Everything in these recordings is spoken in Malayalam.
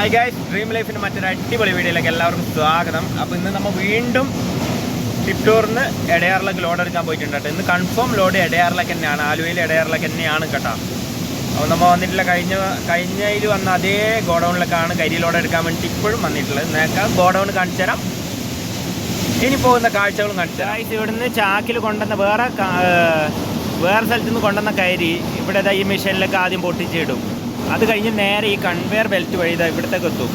ഹായ് ഗായ്സ് ഡ്രീം ലൈഫിന്റെ മറ്റൊരു അടിപൊളി വീഡിയോയിലേക്ക് എല്ലാവർക്കും സ്വാഗതം. അപ്പോൾ ഇന്ന് നമ്മൾ വീണ്ടും ചിറ്റൂറിന് ഇടയാറിലേക്ക് ലോഡ് എടുക്കാൻ പോയിട്ടുണ്ട് ഇന്ന് കൺഫേം ലോഡ് ഇടയാറിലേക്ക് തന്നെയാണ് ആലുവയിൽ ഇടയാറിലേക്ക് തന്നെയാണ് കേട്ടോ. അപ്പോൾ നമ്മൾ വന്നിട്ടില്ല കഴിഞ്ഞ കഴിഞ്ഞതിൽ വന്ന അതേ ഗോഡൗണിലേക്കാണ് കരി ലോഡ് എടുക്കാൻ വേണ്ടി ഇപ്പോഴും വന്നിട്ടുള്ളത്. നേക്കാ ഗോഡൗൺ കാണിച്ചു തരാം. ഇനി പോകുന്ന കാഴ്ചകളും കാണിച്ചു തരാം. ഇവിടുന്ന് ചാക്കിൽ കൊണ്ടുവന്ന വേറെ വേറെ സ്ഥലത്തുനിന്ന് കൊണ്ടുവന്ന കരി ഇവിടെ ഈ മെഷീനിലേക്ക് ആദ്യം പൊട്ടിച്ചിടും. അത് കഴിഞ്ഞ് നേരെ ഈ കൺവെയർ ബെൽറ്റ് വഴി ഇതാ ഇവിടത്തേക്ക് എത്തും.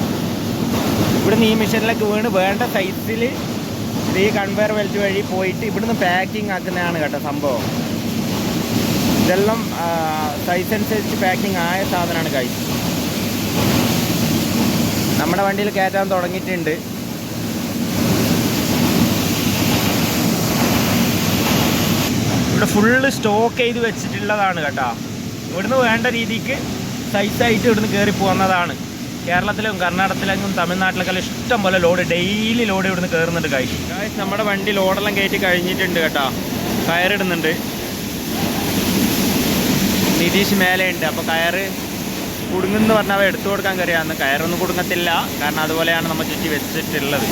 ഇവിടുന്ന് ഈ മെഷീനിലേക്ക് വീണ് വേണ്ട സൈസിൽ ഇത് ഈ കൺവെയർ ബെൽറ്റ് വഴി പോയിട്ട് ഇവിടുന്ന് പാക്കിംഗ് ആക്കുന്നതാണ് കേട്ടോ സംഭവം. ഇതെല്ലാം സൈസ് അനുസരിച്ച് പാക്കിംഗ് ആയ സാധനമാണ് കഴിച്ച് നമ്മുടെ വണ്ടിയിൽ കയറ്റാൻ തുടങ്ങിയിട്ടുണ്ട്. ഇവിടെ ഫുള്ള് സ്റ്റോക്ക് ചെയ്ത് വെച്ചിട്ടുള്ളതാണ് കേട്ടോ. ഇവിടുന്ന് വേണ്ട രീതിക്ക് സൈസായിട്ട് ഇവിടുന്ന് കയറി പോകുന്നതാണ് കേരളത്തിലും കർണാടകത്തിലും തമിഴ്നാട്ടിലൊക്കെ ഇഷ്ടം പോലെ ലോഡ് ഡെയിലി ലോഡ് ഇവിടുന്ന് കയറുന്നുണ്ട് കാഴ്ച നമ്മുടെ വണ്ടി ലോഡെല്ലാം കയറ്റി കഴിഞ്ഞിട്ടുണ്ട് കേട്ടോ. കയറിടുന്നുണ്ട്. നിതീഷ് മേലെയുണ്ട്. അപ്പോൾ കയറ് കുടുങ്ങുന്നു പറഞ്ഞാൽ എടുത്തു കൊടുക്കാൻ കയറിയാന്ന് കയറൊന്നും കുടുങ്ങത്തില്ല. കാരണം അതുപോലെയാണ് നമ്മൾ ചുറ്റി വെച്ചിട്ടുള്ളത്.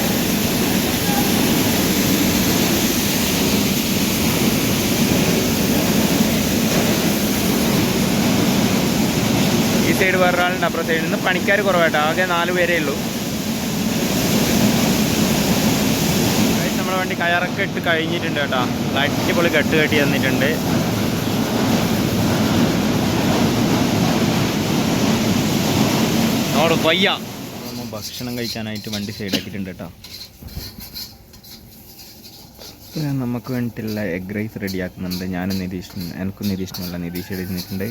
സൈഡ് വേറൊരാളുണ്ട് അപ്പുറം സൈഡിൽ നിന്ന്. പണിക്കാർ കുറവായിട്ടോ ആകെ നാല് പേരേ ഉള്ളൂ. നമ്മുടെ വണ്ടി കയറൊക്കെ ഇട്ട് കഴിഞ്ഞിട്ടുണ്ട് കേട്ടോ. അടിപൊളി കെട്ട് കെട്ടി തന്നിട്ടുണ്ട്. നോട് വയ്യ ഭക്ഷണം കഴിക്കാനായിട്ട് വണ്ടി സൈഡാക്കിയിട്ടുണ്ട് കേട്ടോ. ഇത് നമുക്ക് വേണ്ടിയിട്ടുള്ള എഗ് റൈസ് റെഡിയാക്കുന്നുണ്ട് ഞാനും നിതീഷ് എനിക്കും നിതീഷിനുമല്ല നിതീഷ് എഴുതിയിട്ടുണ്ട്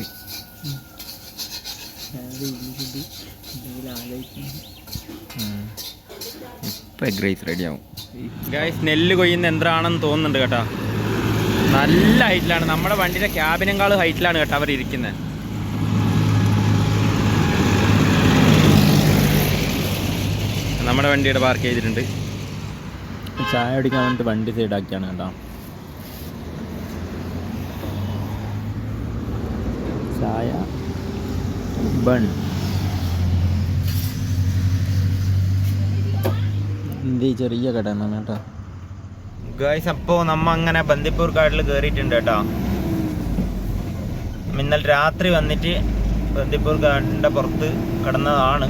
ഇപ്പം എഗ് റൈസ് റെഡിയാവും ഗൈസ് നെല്ല് കൊയ്യുന്ന യന്ത്രമാണെന്ന് തോന്നുന്നുണ്ട് കേട്ടോ. നല്ല ഹൈറ്റിലാണ് നമ്മുടെ വണ്ടിയുടെ ക്യാബിനേക്കാൾ ഹൈറ്റിലാണ് കേട്ടോ അവർ ഇരിക്കുന്നത് നമ്മുടെ വണ്ടിയുടെ പാർക്ക് ചെയ്തിട്ടുണ്ട്. ചായ അടിക്കാൻ വേണ്ടിയിട്ട് വണ്ടി സൈഡാക്കിയാണ് കേട്ടോ. ചായ ബൺ ഇത് ചെറിയ കട കേട്ടോ. ഗായ്സ് അപ്പോൾ നമ്മ അങ്ങനെ ബന്ദിപ്പൂർ കാട്ടിൽ കയറിയിട്ടുണ്ട് കേട്ടോ. ഇന്നലെ രാത്രി വന്നിട്ട് ബന്ദിപ്പൂർ കാട്ടിന്റെ പുറത്ത് കിടന്നതാണ്.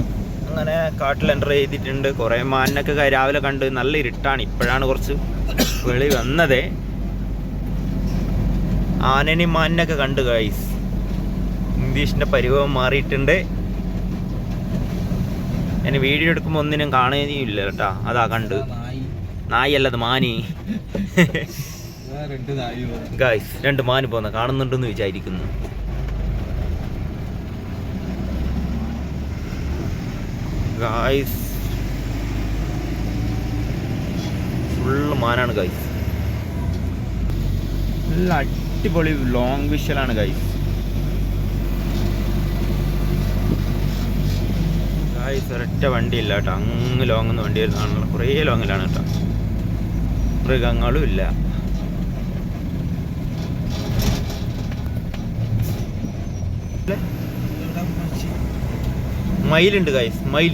അങ്ങനെ കാട്ടിൽ എന്റർ ചെയ്തിട്ടുണ്ട്. കുറേ മാനൊക്കെ രാവിലെ കണ്ട് നല്ല ഇരുട്ടാണ്. ഇപ്പോഴാണ് കുറച്ച് വെളി വന്നത്. ആനനെയും മാനിനൊക്കെ കണ്ട് ഗായ്സ് ഇംഗ്ലീഷിന്റെ പരിഭവം മാറിയിട്ടുണ്ട്. എന്നെ വീഡിയോ എടുക്കുമ്പോൾ ഒന്നിനും കാണുകയില്ല കേട്ടാ. അതാ കണ്ട്. നായി. അല്ലത് മാനി. ഗായ്സ് രണ്ട് മാന് പോന്ന. കാണുന്നുണ്ടെന്ന് വിചാരിക്കുന്നു. ഗായ്സ് ഫുള്ള് മാനാണ് ഗായ്സ് നല്ല അടിപൊളി ലോങ് വിഷലാണ് ഗായ്സ് ഗായ്സ് ഒരൊറ്റ വണ്ടിയില്ല കേട്ടോ. അങ്ങ് ലോങ് വണ്ടി വരുന്നതാണല്ലോ കുറേ ലോങ്ങിലാണ് കേട്ടോ. മൃഗങ്ങളും ഇല്ല മയിലുണ്ട് ഗായ്സ് മയിൽ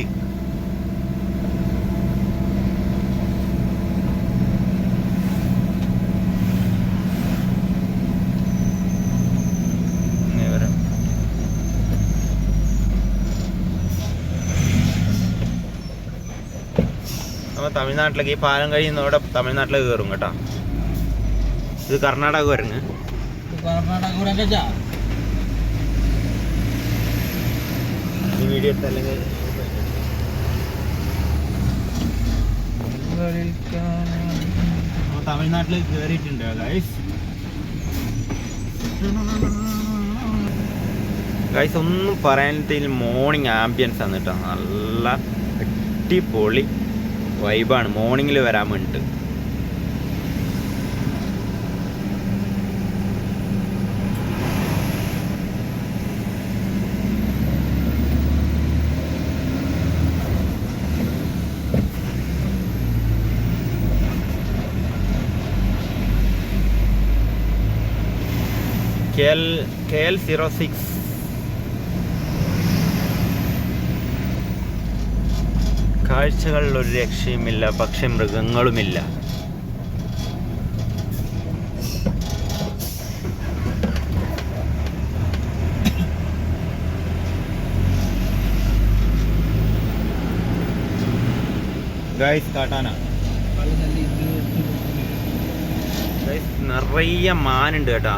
ഇങ്ങനെ വരാം. നമ്മൾ തമിഴ്നാട്ടിലേക്ക് ഈ പാലം കഴിയുന്നതോടെ തമിഴ്നാട്ടിലേക്ക് കയറും കേട്ടോ. ഇത് കർണാടക വരുങ്ങ് ഈ വീഡിയോ ഗൈസ് ഒന്നും പറയാനില്ല മോർണിംഗ് ആംബിയൻസ് ആണ് കേട്ടോ. നല്ല അടിപൊളി. വൈബാണ്. മോർണിംഗിൽ വരാൻ വേണ്ടിയിട്ട് K L K L zero six കാഴ്ചകളിൽ ഒരു രക്ഷയുമില്ല പക്ഷെ മൃഗങ്ങളുമില്ല. ഗൈസ് നിറയെ മാനുണ്ട് കേട്ടാ.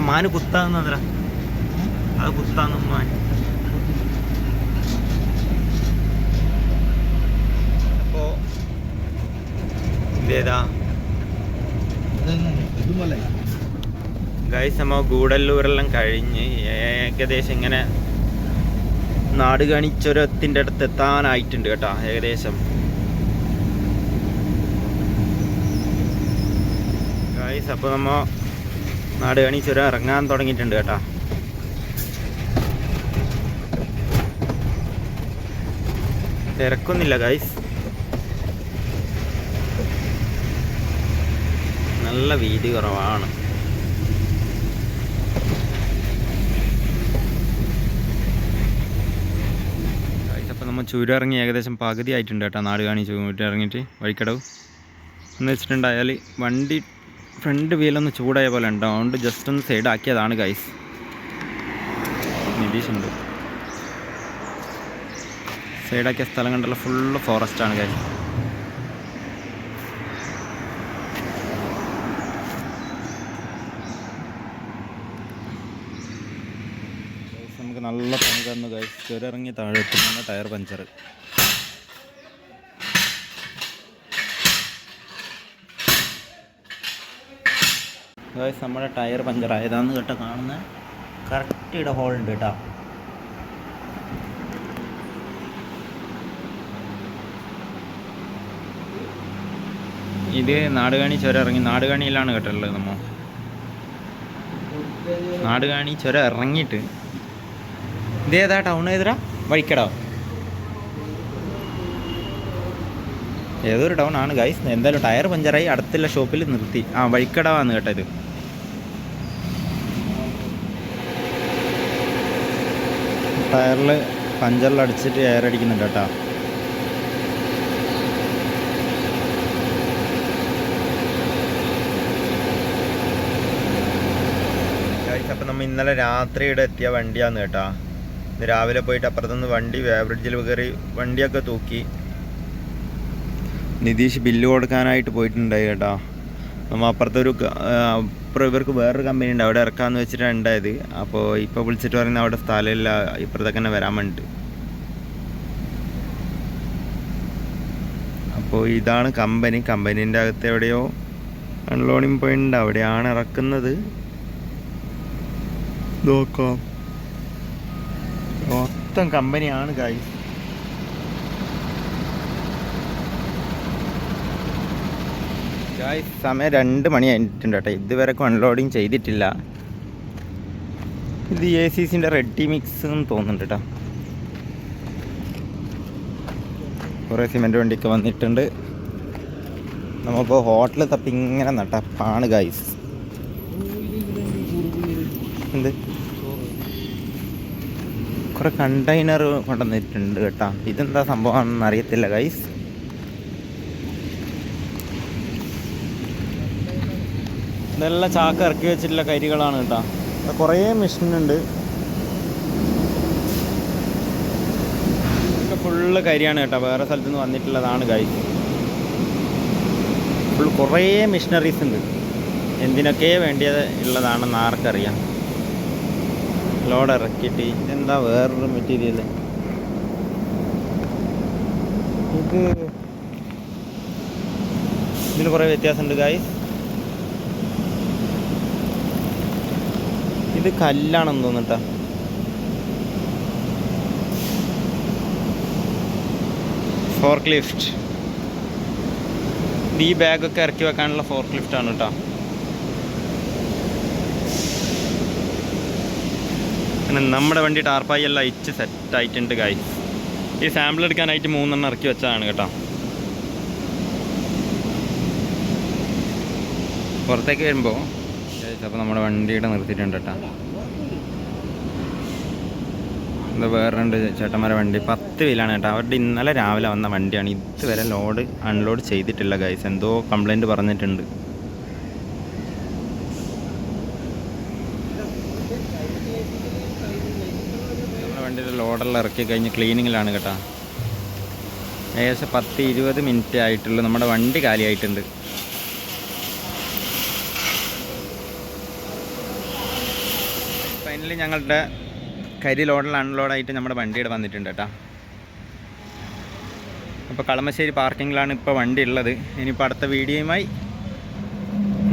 ആ മാന് കുത്താന്നത്ര അത് കുത്താന്ന് മാന് അപ്പോ ഇതേതാ ഗൈസ് നമ്മ ഗൂഡല്ലൂരെല്ലാം കഴിഞ്ഞ് ഏകദേശം ഇങ്ങനെ നാട് കാണിച്ചൊരത്തിന്റെ അടുത്ത് എത്താനായിട്ടുണ്ട് കേട്ടോ ഏകദേശം. ഗൈസ് അപ്പോൾ നമ്മ നാട് ചുരം ഇറങ്ങാൻ തുടങ്ങിയിട്ടുണ്ട് കേട്ടോ. തിരക്കൊന്നുമില്ല ഗൈസ് നല്ല വീതി കുറവാണ്. അപ്പം നമ്മൾ ചുരം ഇറങ്ങി ഏകദേശം പകുതി ആയിട്ടുണ്ട് കേട്ടോ നാട് കാണി ചുരം ഇറങ്ങിയിട്ട് വഴിക്കടവ്. എന്ന് വെച്ചിട്ടുണ്ടായാൽ വണ്ടി ഫ്രണ്ട് വീലൊന്ന് ചൂടായ പോലെ ഉണ്ട്. അതുകൊണ്ട് ജസ്റ്റ് ഒന്ന് സൈഡ് ആക്കിയതാണ് ഗൈസ് നിതീഷ് ഉണ്ട് സൈഡാക്കിയ സ്ഥലം കണ്ടല്ലോ ഫുള്ള് ഫോറസ്റ്റ് ആണ് ഗൈസ് നമുക്ക് നല്ല പണി തന്നു ഗൈസ് ചുരിറങ്ങി താഴെ എത്തുന്ന ടയർ പഞ്ചർ ഗൈസ് നമ്മുടെ ടയർ പഞ്ചർ ആയതാന്ന് കേട്ടോ കാണുന്നത് കറക്റ്റ് ഇവിടെ ഉണ്ട് കേട്ടോ ഇത് നാടുകാണി ചുരം ഇറങ്ങി നാടുകാണിയിലാണ് കേട്ടുള്ളത് നമ്മൾ നാടുകാണി ചുരം ഇറങ്ങിയിട്ട് ഏതാ ടൗൺ ഏതാ വഴിക്കടോ. ഏതൊരു ടൗൺ ആണ് ഗൈസ് എന്തായാലും ടയർ പഞ്ചറായി അടുത്തുള്ള ഷോപ്പിൽ നിർത്തി. ആ വഴിക്കടവാന്ന് കേട്ടോ ഇത്. ടയറിൽ പഞ്ചറിൽ അടിച്ചിട്ട് എയർ അടിക്കുന്നുണ്ട് കേട്ടോ. അപ്പം നമ്മൾ ഇന്നലെ രാത്രി ഇവിടെ എത്തിയ വണ്ടിയാന്ന് കേട്ടാ. ഇന്ന് രാവിലെ പോയിട്ട് അപ്പുറത്തുനിന്ന് വണ്ടി വേബ്രിഡ്ജിൽ കയറി വണ്ടിയൊക്കെ തൂക്കി. നിതീഷ് ബില്ല് കൊടുക്കാനായിട്ട് പോയിട്ടുണ്ടായി കേട്ടോ. നമ്മൾ അപ്പുറത്തൊരു ആ, ഇവർക്ക് വേറൊരു കമ്പനി ഉണ്ട്. അവിടെ ഇറക്കാമെന്ന് വെച്ചിട്ടാണ് ഉണ്ടായത്. അപ്പോൾ ഇപ്പോൾ വിളിച്ചിട്ട് പറയുന്നത് അവിടെ സ്ഥലമില്ല. ഇപ്പോഴത്തേക്ക് തന്നെ വരാൻ വേണ്ടി അപ്പോൾ ഇതാണ് കമ്പനി കമ്പനീന്റെ അകത്ത് എവിടെയോ അൺലോണിങ് പോയിന്റ് അവിടെയാണ് ഇറക്കുന്നത്. നോക്കാം. മൊത്തം കമ്പനിയാണ് ഗൈസ് ഗായ്സ് സമയം രണ്ട് മണി ആയിട്ടുണ്ട് കേട്ടോ. ഇതുവരെ അൺലോഡിങ് ചെയ്തിട്ടില്ല. ഇത് എ സി സിന്റെ റെഡി മിക്സ് എന്ന് തോന്നുന്നുണ്ട് കേട്ടോ. കുറേ സിമെന്റ് വണ്ടിയൊക്കെ വന്നിട്ടുണ്ട്. നമ്മളിപ്പോൾ ഹോട്ടൽ തപ്പി ഇങ്ങനെ നട്ടപ്പാണ് ഗൈസ് എന്ത്? കുറേ കണ്ടെയ്നർ കൊണ്ടുവന്നിട്ടുണ്ട് കേട്ടോ. ഇതെന്താ സംഭവമാണെന്ന് അറിയത്തില്ല ഗൈസ് ഇതെല്ലാം ചാക്ക് ഇറക്കി വെച്ചിട്ടുള്ള കരികളാണ് കേട്ടോ. കുറേ മെഷീനുണ്ട്. ഇതൊക്കെ ഫുള്ള് കരിയാണ് കേട്ടോ. വേറെ സ്ഥലത്ത് നിന്ന് വന്നിട്ടുള്ളതാണ് കൈ ഫുൾ കുറേ മെഷീനറീസ് ഉണ്ട്. എന്തിനൊക്കെ വേണ്ടിയത് ഉള്ളതാണെന്ന് ആർക്കറിയാം. ലോഡ് ഇറക്കിയിട്ട് ഇതെന്താ വേറൊരു മെറ്റീരിയൽ ഇത് ഇതിന് കുറേ വ്യത്യാസമുണ്ട് ഗായ്സ് ഇത് കല്ലാണെന്ന് തോന്നുട്ടാ ഫോർക്ക് ലിഫ്റ്റ് ഈ ബാഗൊക്കെ ഇറക്കി വെക്കാനുള്ള ഫോർക്ക് ലിഫ്റ്റ് ആണ് കേട്ടോ അങ്ങനെ നമ്മുടെ വണ്ടി ടാർപ്പായി എല്ലാം അയച്ച് സെറ്റ് ആയിട്ടുണ്ട് ഗായ്സ് ഈ സാമ്പിൾ എടുക്കാനായിട്ട് മൂന്നെണ്ണം ഇറക്കി വെച്ചതാണ് കേട്ടോ. പുറത്തേക്ക് വരുമ്പോൾ അപ്പോൾ നമ്മുടെ വണ്ടിയുടെ നിർത്തിയിട്ടുണ്ട് കേട്ടോ. ഇത് വേറെ രണ്ട് ചേട്ടന്മാരെ വണ്ടി. പത്ത് വീലാണ് കേട്ടോ. അവരുടെ ഇന്നലെ രാവിലെ വന്ന വണ്ടിയാണ്. ഇതുവരെ ലോഡ് അൺലോഡ് ചെയ്തിട്ടില്ല ഗൈസ് എന്തോ കംപ്ലൈന്റ് പറഞ്ഞിട്ടുണ്ട്. നമ്മുടെ വണ്ടിയുടെ ലോഡെല്ലാം ഇറക്കി കഴിഞ്ഞ് ക്ലീനിങ്ങിലാണ് കേട്ടോ. ഏകദേശം പത്ത് ഇരുപത് മിനിറ്റ് ആയിട്ടുള്ളൂ. നമ്മുടെ വണ്ടി കാലിയായിട്ടുണ്ട്. ഫൈനലി ഞങ്ങളുടെ കരി ലോഡിൽ അൺലോഡായിട്ട് നമ്മുടെ വണ്ടിയുടെ വന്നിട്ടുണ്ട് കേട്ടോ. അപ്പോൾ കളമശ്ശേരി പാർക്കിങ്ങിലാണ് ഇപ്പോൾ വണ്ടി ഉള്ളത്. ഇനിയിപ്പോൾ അടുത്ത വീഡിയോയുമായി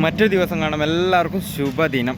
മറ്റൊരു ദിവസം കാണാം. എല്ലാവർക്കും ശുഭദിനം.